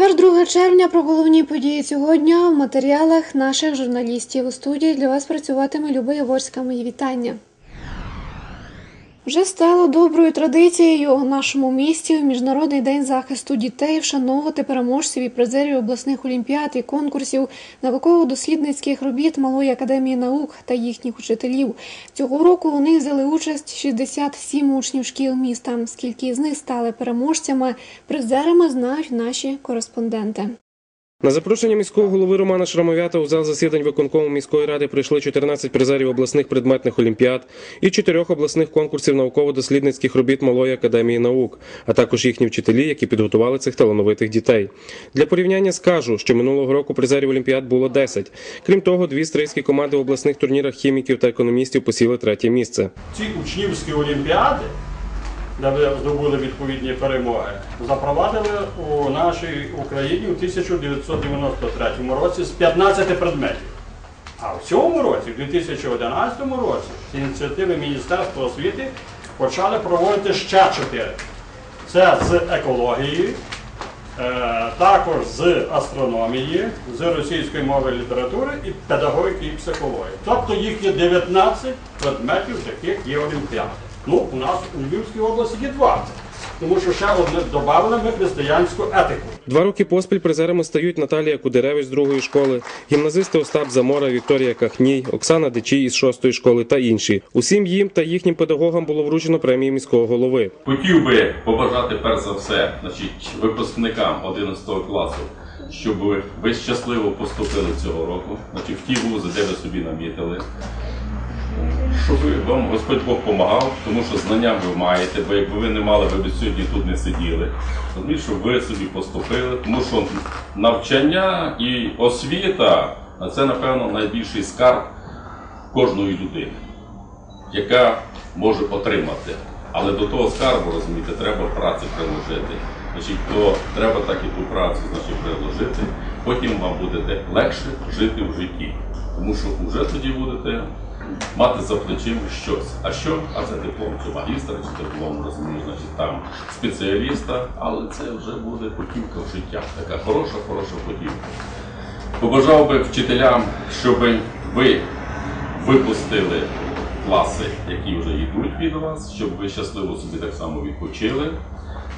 Четвер, 2 червня про головні події цього дня в матеріалах наших журналістів у студії для вас працюватиме Люба Яворська. Мої вітання. Вже стало доброю традицією у нашому місті у Міжнародний день захисту дітей вшановувати переможців і призерів обласних олімпіад і конкурсів науково-дослідницьких робіт Малої академії наук та їхніх учителів. Цього року у них взяли участь 67 учнів шкіл міста. Скільки з них стали переможцями, призерами знають наші кореспонденти. На запрошення міського голови Романа Шрамовята у зал засідань виконкому міської ради прийшли 14 призерів обласних предметних олімпіад і чотирьох обласних конкурсів науково-дослідницьких робіт Малої академії наук, а також їхні вчителі, які підготували цих талановитих дітей. Для порівняння скажу, що минулого року призерів олімпіад було 10. Крім того, дві стрийські команди в обласних турнірах хіміків та економістів посіли третє місце. ці учнівські олімпіади, де ви здобули відповідні перемоги, запровадили у нашій Україні у 1993 році з 15 предметів. А в цьому році, в 2011 році, з ініціативи Міністерства освіти почали проводити ще чотири. Це з екології, е, також з астрономії, з російської мови літератури і педагогіки і психології. Тобто їх є 19 предметів, з яких є олімпіади. Ну, у нас у Львівській області є 20, тому що ще одне додали ми християнську етику. Два роки поспіль призерами стають Наталія Кудеревич з другої школи, гімназисти Остап Замора, Вікторія Кахній, Оксана Дичій із шостої школи та інші. Усім їм та їхнім педагогам було вручено премії міського голови. Хотів би побажати перш за все значить, випускникам 11 класу, щоб ви щасливо поступили цього року, значить, в ті вузи, де ви собі намітили. Щоб вам Господь Бог допомагав, тому що знання ви маєте, бо якби ви не мали, ви б сьогодні тут не сиділи. Розумієте, щоб ви собі поступили, тому що навчання і освіта це, напевно, найбільший скарб кожної людини яка може отримати. Але до того скарбу, розумієте, треба праці приложити. Значить, то треба так і ту працю значить, приложити, потім вам буде легше жити в житті. Тому що вже тоді будете мати за плечима щось. А що? А це диплом чи магістра, чи диплом, розумієш, значить там спеціаліста, але це вже буде путівка в життя. Така хороша, хороша путівка. Побажав би вчителям, щоб ви випустили класи, які вже йдуть від вас, щоб ви щасливо собі так само відпочили.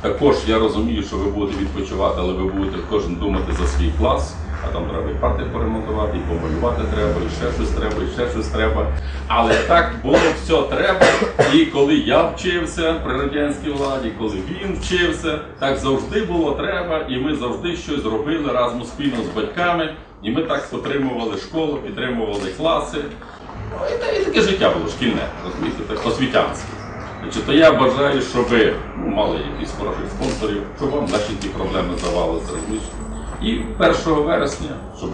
Також я розумію, що ви будете відпочивати, але ви будете кожен думати за свій клас, а там треба і парти поремонтувати, і помалювати треба, і ще щось треба, і ще щось треба. Але так було все треба. І коли я вчився при радянській владі, коли він вчився, так завжди було треба, і ми завжди щось зробили разом спільно з батьками. І ми так підтримували школу, підтримували класи. Ну, і, і таке життя було шкільне, розумієте, так освітянське. Значить, то я бажаю, щоб ви ну, мали якісь хороших спонсорів, щоб вам наші ті проблеми здавалися. І 1 вересня, щоб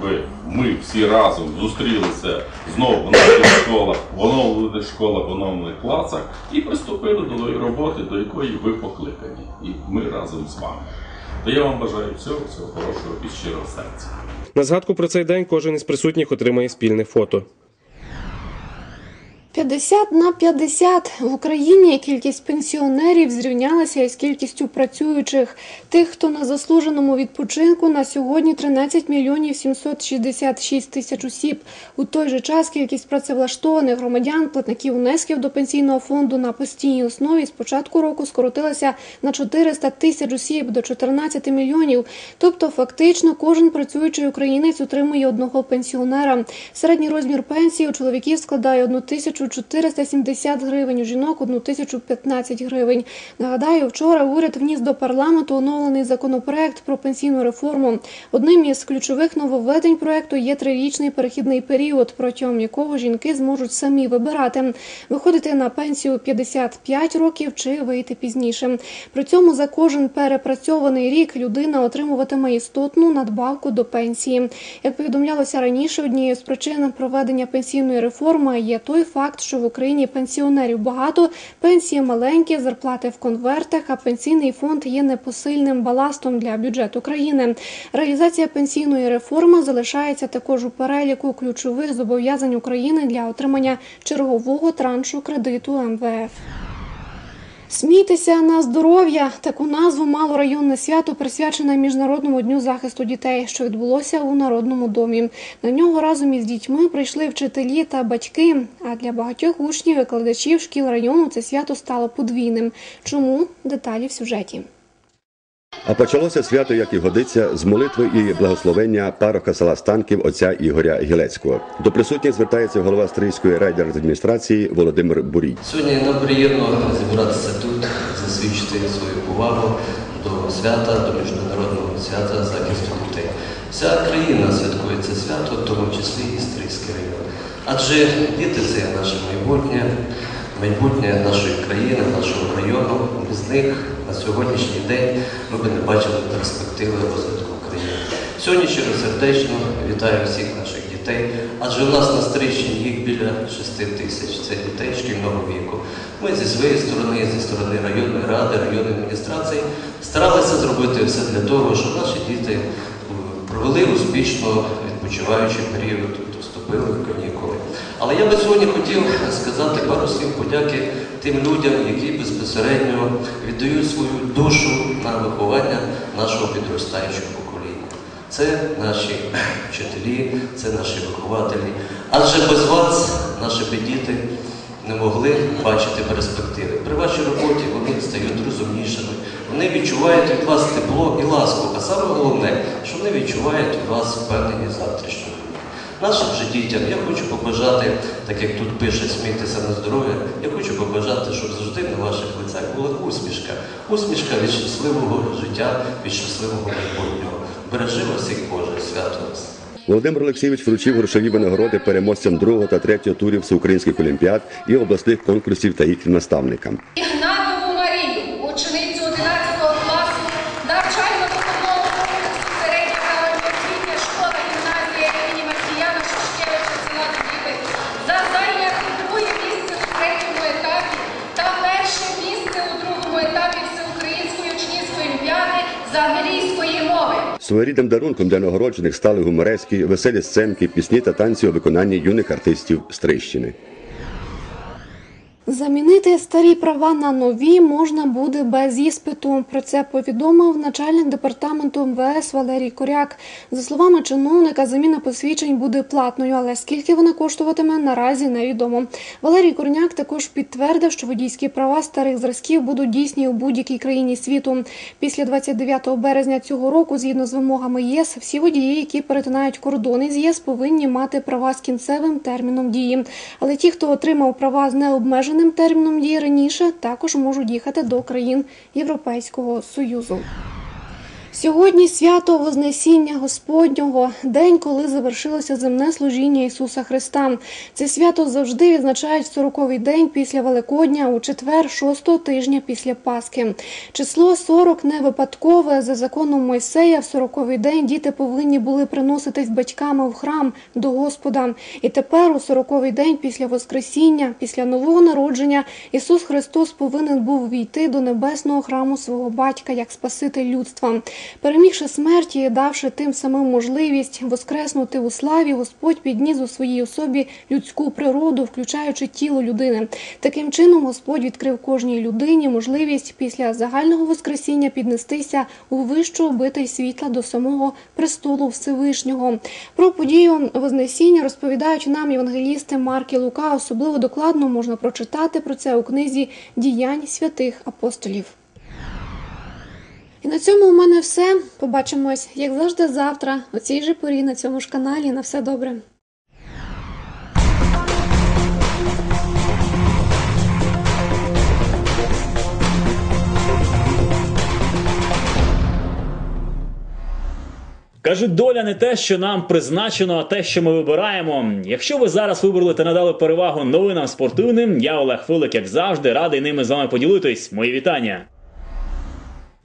ми всі разом зустрілися знову в наших школах, в оновлених школах, в оновлених класах і приступили до тої роботи, до якої ви покликані. І ми разом з вами. То я вам бажаю всього, всього хорошого і щирого серця. На згадку про цей день кожен із присутніх отримає спільне фото. 50 на 50 в Україні кількість пенсіонерів зрівнялася із кількістю працюючих. Тих, хто на заслуженому відпочинку, на сьогодні 13 мільйонів 766 тисяч осіб. У той же час кількість працевлаштованих громадян, платників внесків до пенсійного фонду на постійній основі з початку року скоротилася на 400 тисяч осіб до 14 мільйонів. Тобто, фактично, кожен працюючий українець отримує одного пенсіонера. Середній розмір пенсії у чоловіків складає 1470 гривень, у жінок 1015 гривень. Нагадаю, вчора уряд вніс до парламенту оновлений законопроект про пенсійну реформу. Одним із ключових нововведень проекту є трирічний перехідний період, протягом якого жінки зможуть самі вибирати виходити на пенсію 55 років чи вийти пізніше. При цьому за кожен перепрацьований рік людина отримуватиме істотну надбавку до пенсії. Як повідомлялося раніше, однією з причин проведення пенсійної реформи є той факт, що в Україні пенсіонерів багато, пенсії маленькі, зарплати в конвертах, а пенсійний фонд є непосильним баластом для бюджету країни. Реалізація пенсійної реформи залишається також у переліку ключових зобов'язань України для отримання чергового траншу кредиту МВФ. Смійтеся на здоров'я. Таку назву мало районне свято, присвячене Міжнародному дню захисту дітей, що відбулося у Народному домі. На нього разом із дітьми прийшли вчителі та батьки. А для багатьох учнів викладачів шкіл району це свято стало подвійним. Чому деталі в сюжеті? А почалося свято, як і годиться, з молитви і благословення пароха села Станків отця Ігоря Гілецького. До присутніх звертається голова Стрийської райдержадміністрації Володимир Бурій. Сьогодні нам приємно зібратися тут, засвідчити свою повагу до свята, до міжнародного свята захисту дітей. Вся країна святкує це свято, в тому числі і Стрийський район. Адже діти це наше майбутнє, майбутнє нашої країни, нашого району. Без них на сьогоднішній день ми б не бачили перспективи розвитку України. Сьогодні щиросердечно вітаю всіх наших дітей, адже у нас на Стрийщині їх біля 6 тисяч. Це дітей шкільного віку. Ми зі своєї сторони, зі сторони районної ради, районної адміністрації старалися зробити все для того, щоб наші діти е, провели успішно відпочиваючий період, тобто вступили в канікули. Але я би сьогодні хотів сказати пару слів подяки тим людям, які безпосередньо віддають свою душу на виховання нашого підростаючого покоління. Це наші вчителі, це наші вихователі. Адже без вас наші діти не могли бачити перспективи. При вашій роботі вони стають розумнішими. Вони відчувають від вас тепло і ласку, а саме головне, що вони відчувають від вас впевненість завтрашнього. Нашим же дітям я хочу побажати, так як тут пише смійтеся на здоров'я, я хочу побажати, щоб завжди на ваших лицях була усмішка. Усмішка від щасливого життя, від щасливого майбутнього. Бережи вас всіх Боже, свято вас. Володимир Олексійович вручив грошові винагороди переможцям другого та третього турів всеукраїнських олімпіад і обласних конкурсів та їх наставникам. Ігнатову Марію, ученицю 11 класу навчально-виховного комплексу середня загальноосвітня школа гімназія імені Маркіяна Шушкевича села Дубіви за зайняте друге місце у третьому етапі та перше місце у другому етапі всеукраїнської учнівської олімпіади з англійської мови. Своєрідним дарунком для нагороджених стали гуморезькі, веселі сценки, пісні та танці у виконанні юних артистів Стрийщини. Замінити старі права на нові можна буде без іспиту. Про це повідомив начальник департаменту МВС Валерій Коряк. За словами чиновника, заміна посвідчень буде платною, але скільки вона коштуватиме, наразі невідомо. Валерій Корняк також підтвердив, що водійські права старих зразків будуть дійсні у будь-якій країні світу. Після 29 березня цього року, згідно з вимогами ЄС, всі водії, які перетинають кордони з ЄС, повинні мати права з кінцевим терміном дії. Але ті, хто отримав права з необмеженим терміном дії раніше, також можуть їхати до країн Європейського Союзу. Сьогодні свято Вознесіння Господнього, день, коли завершилося земне служіння Ісуса Христа. Це свято завжди відзначають в 40-й день після Великодня, у четвер, шостого тижня після Пасхи. Число 40 не випадкове. За законом Мойсея, в 40-й день діти повинні були приноситись батьками в храм до Господа. І тепер, у 40-й день після Воскресіння, після нового народження, Ісус Христос повинен був війти до небесного храму свого батька як Спаситель людства. Перемігши смерті давши тим самим можливість воскреснути у славі, Господь підніс у своїй особі людську природу, включаючи тіло людини. Таким чином, Господь відкрив кожній людині можливість після загального воскресіння піднестися у вищу обитель світла до самого престолу Всевишнього. Про подію Вознесіння розповідають нам євангелісти Марк і Лука. Особливо докладно можна прочитати про це у книзі діянь святих апостолів. На цьому у мене все. Побачимось, як завжди, завтра, о цій же порі на цьому ж каналі. На все добре. Кажуть, доля не те, що нам призначено, а те, що ми вибираємо. Якщо ви зараз вибрали та надали перевагу новинам спортивним, я Олег Филик, як завжди, радий ними з вами поділитись. Мої вітання.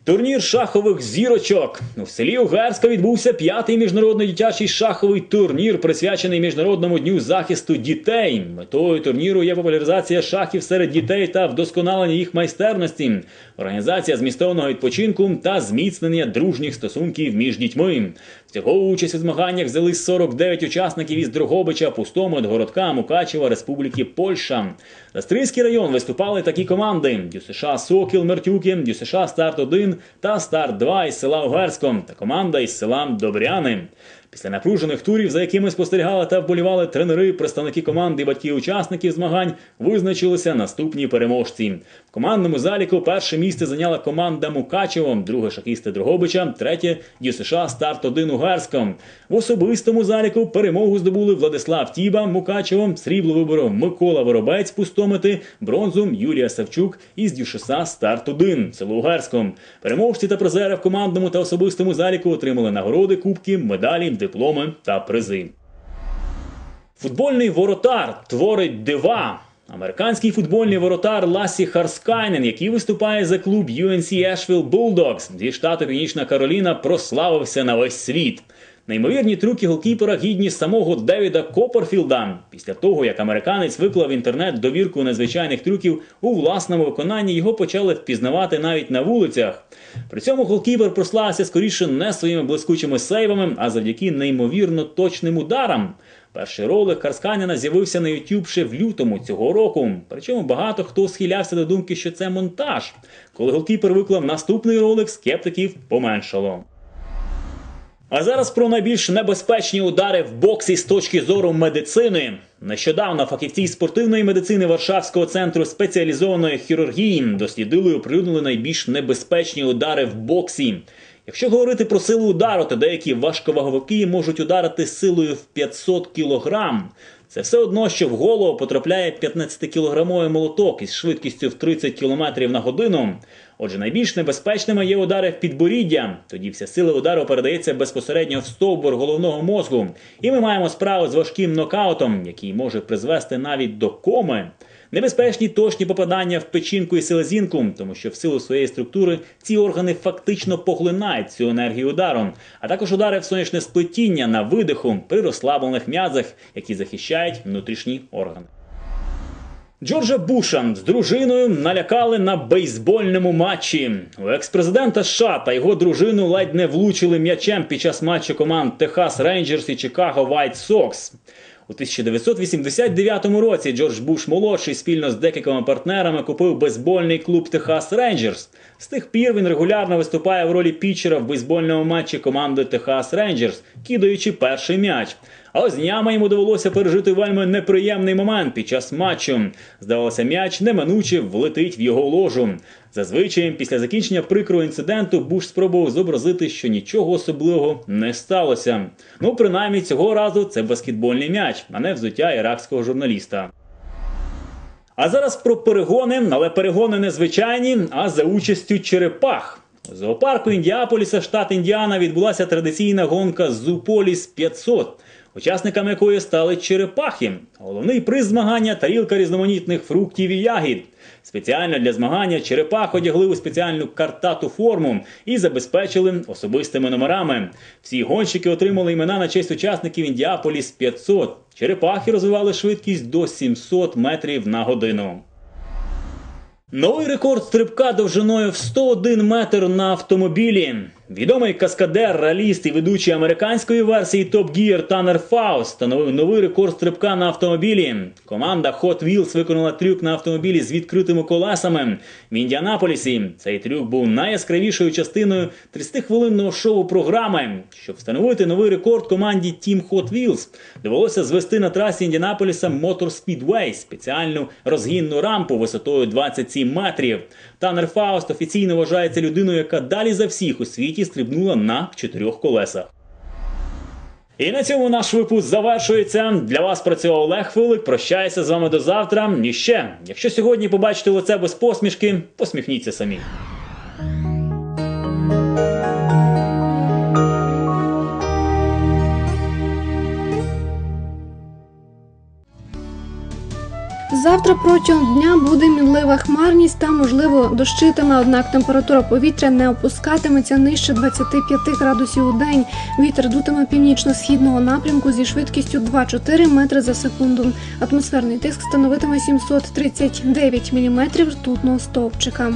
Турнір шахових зірочок у селі Угерська відбувся п'ятий міжнародний дитячий шаховий турнір, присвячений міжнародному дню захисту дітей. Метою турніру є популяризація шахів серед дітей та вдосконалення їх майстерності, організація змістовного відпочинку та зміцнення дружніх стосунків між дітьми. Всього участь у змаганнях взяли 49 учасників із Дрогобича, Пустомет, Городка, Мукачева, Республіки Польща. За Стрийський район виступали такі команди: ДЮСШ Сокіл Мертюки, ДЮСШ Старт 1 та Старт 2 із села Угерсько та команда із села Добряни. Після напружених турів, за якими спостерігали та вболівали тренери, представники команди батьки учасників змагань, визначилися наступні переможці. В командному заліку перше місце зайняла команда Мукачево, друге шахісти Дрогобича, третє ДЮСШ Старт 1 Угерсько. В особистому заліку перемогу здобули Владислав Тіба Мукачево, срібло виборов Микола Воробець Пустомети, бронзу Юлія Савчук із ДЮШС Старт 1 село Угерсько. Переможці та призери в командному та особистому заліку отримали нагороди, кубки, медалі, дипломи та призи. Футбольний воротар творить дива. Американський футбольний воротар Ласі Харскайнен, який виступає за клуб UNC Asheville Bulldogs зі штату Північна Кароліна, прославився на весь світ. Неймовірні трюки голкіпера гідні самого Девіда Копперфілда. Після того, як американець виклав інтернет довірку незвичайних трюків у власному виконанні, його почали впізнавати навіть на вулицях. При цьому голкіпер прославився скоріше не своїми блискучими сейвами, а завдяки неймовірно точним ударам. Перший ролик Карсканіна з'явився на YouTube ще в лютому цього року. Причому багато хто схилявся до думки, що це монтаж. Коли голкіпер виклав наступний ролик, скептиків поменшало. А зараз про найбільш небезпечні удари в боксі з точки зору медицини. Нещодавно фахівці спортивної медицини Варшавського центру спеціалізованої хірургії дослідили і оприлюднили найбільш небезпечні удари в боксі. Якщо говорити про силу удару, то деякі важковаговики можуть ударити силою в 500 кілограм. Це все одно, що в голову потрапляє 15-кілограмовий молоток із швидкістю в 30 км на годину. Отже, найбільш небезпечними є удари в підборіддя. Тоді вся сила удару передається безпосередньо в стовбур головного мозку. І ми маємо справу з важким нокаутом, який може призвести навіть до коми. Небезпечні точні попадання в печінку і селезінку, тому що в силу своєї структури ці органи фактично поглинають цю енергію удару, а також удари в сонячне сплетіння на видиху при розслаблених м'язах, які захищають внутрішні органи. Джорджа Буша з дружиною налякали на бейсбольному матчі. У екс-президента США та його дружину ледь не влучили м'ячем під час матчу команд Техас Рейнджерс і Чикаго Вайт Сокс. У 1989 році Джордж Буш молодший спільно з декількома партнерами купив бейсбольний клуб Техас Рейнджерс. З тих пір він регулярно виступає в ролі пітчера в бейсбольному матчі команди Техас Рейнджерс, кидаючи перший м'яч. А ось днями йому довелося пережити вельми неприємний момент під час матчу. Здавалося, м'яч неминуче влетить в його ложу. Зазвичай, після закінчення прикрого інциденту, Буш спробував зобразити, що нічого особливого не сталося. Ну, принаймні, цього разу це баскетбольний м'яч, а не взуття іракського журналіста. А зараз про перегони, але перегони не звичайні, а за участю черепах. Зоопарку Індіаполіса, штат Індіана, відбулася традиційна гонка Зуполіс 500 учасниками якої стали черепахи. Головний приз змагання тарілка різноманітних фруктів і ягід. Спеціально для змагання черепах одягли у спеціальну картату форму і забезпечили особистими номерами. Всі гонщики отримали імена на честь учасників Індіаполіс 500. Черепахи розвивали швидкість до 700 метрів на годину. Новий рекорд стрибка довжиною в 101 метр на автомобілі. Відомий каскадер, раліст і ведучий американської версії Top Gear Танер Фауст встановив новий рекорд стрибка на автомобілі. Команда Hot Wheels виконала трюк на автомобілі з відкритими колесами в Індіанаполісі. Цей трюк був найяскравішою частиною 30-хвилинного шоу програми. Щоб встановити новий рекорд команді Team Hot Wheels, довелося звести на трасі Індіанаполіса Motor Speedway спеціальну розгінну рампу висотою 27 метрів. Танер Фауст офіційно вважається людиною, яка далі за всіх у світі стрибнула на чотирьох колесах. І на цьому наш випуск завершується. Для вас працював Олег Филик. Прощаюся з вами до завтра. І ще, якщо сьогодні побачите лице без посмішки, посміхніться самі. Завтра протягом дня буде мінлива хмарність та можливо дощитиме, однак температура повітря не опускатиметься нижче 25 градусів у день. Вітер дутиме північно-східного напрямку зі швидкістю 2-4 метри за секунду. Атмосферний тиск становитиме 739 міліметрів ртутного стовпчика.